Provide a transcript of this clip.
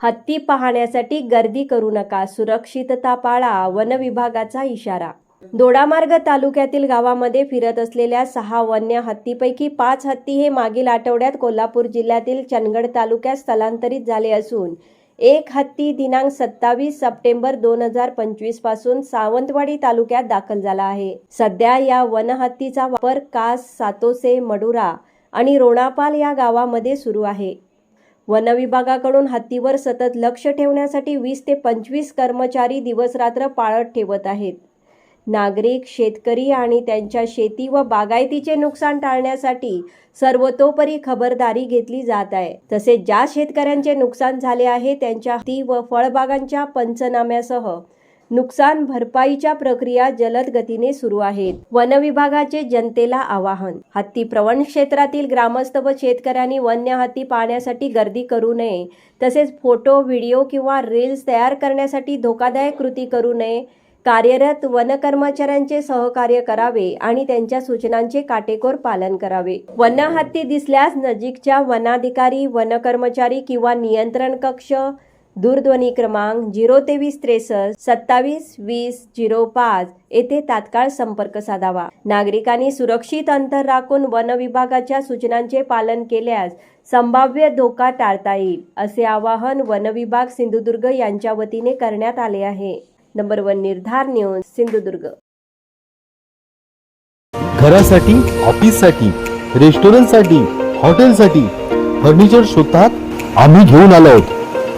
हत्ती पाहण्यासाठी गर्दी करू नका सुरक्षितता पाळा वन विभागाचा इशारा. दोडामार्ग तालुक्यातील गावामध्ये फिरत असलेल्या सहा वन्य हत्तीपैकी पाच हत्ती हे मागील आठवड्यात कोल्हापूर जिल्ह्यातील चंदगड तालुक्यात स्थलांतरित झाले असून एक हत्ती दिनांक सत्तावीस सप्टेंबर दोन हजार पंचवीसपासून सावंतवाडी तालुक्यात दाखल झाला आहे. सध्या या वनहत्तीचा वापर कास सातोसे मडुरा आणि रोणापाल या गावामध्ये सुरू आहे. वनविभागाकडून हत्तीवर सतत लक्ष ठेवण्यासाठी वीस ते पंचवीस कर्मचारी दिवसरात्र पाळत ठेवत आहेत. नागरिक शेतकरी आणि त्यांच्या शेती व बागायतीचे नुकसान टाळण्यासाठी सर्वतोपरी खबरदारी घेतली जात आहे. तसेच ज्या शेतकऱ्यांचे नुकसान झाले आहे त्यांच्या हत्ती व फळबागांच्या पंचनाम्यासह नुकसान भरपाईच्या प्रक्रिया जलद गतीने सुरू आहेत. वन विभागाचे जनतेला आवाहन हत्ती प्रवण क्षेत्रातील ग्रामस्थ व शेतकऱ्यांनी वन्य हत्ती पाहण्यासाठी गर्दी करू नये तसेच फोटो व्हिडिओ किंवा रील्स तयार करण्यासाठी धोकादायक कृती करू नये. कार्यरत वन कर्मचाऱ्यांचे सहकार्य करावे आणि त्यांच्या सूचनांचे काटेकोर पालन करावे. वन हत्ती दिसल्यास नजीकच्या वनाधिकारी वन कर्मचारी किंवा नियंत्रण कक्ष दूरध्वनी क्रमांक झिरो तेवीस त्रेसष्ट सत्तावीस वीस झिरो पाच येथे तात्काळ संपर्क साधावा. नागरिकांनी सुरक्षित अंतर राखून वन विभागाच्या सूचनांचे पालन केल्यास संभाव्य धोका टाळता येईल असे आवाहन वन विभाग सिंधुदुर्ग यांच्या वतीने करण्यात आले आहे. Number one Nirdhar news Sindhudurg. घरासाठी ऑफिससाठी रेस्टॉरंटसाठी हॉटेलसाठी फर्निचर शोधतात आम्ही घेऊन आलो आहोत.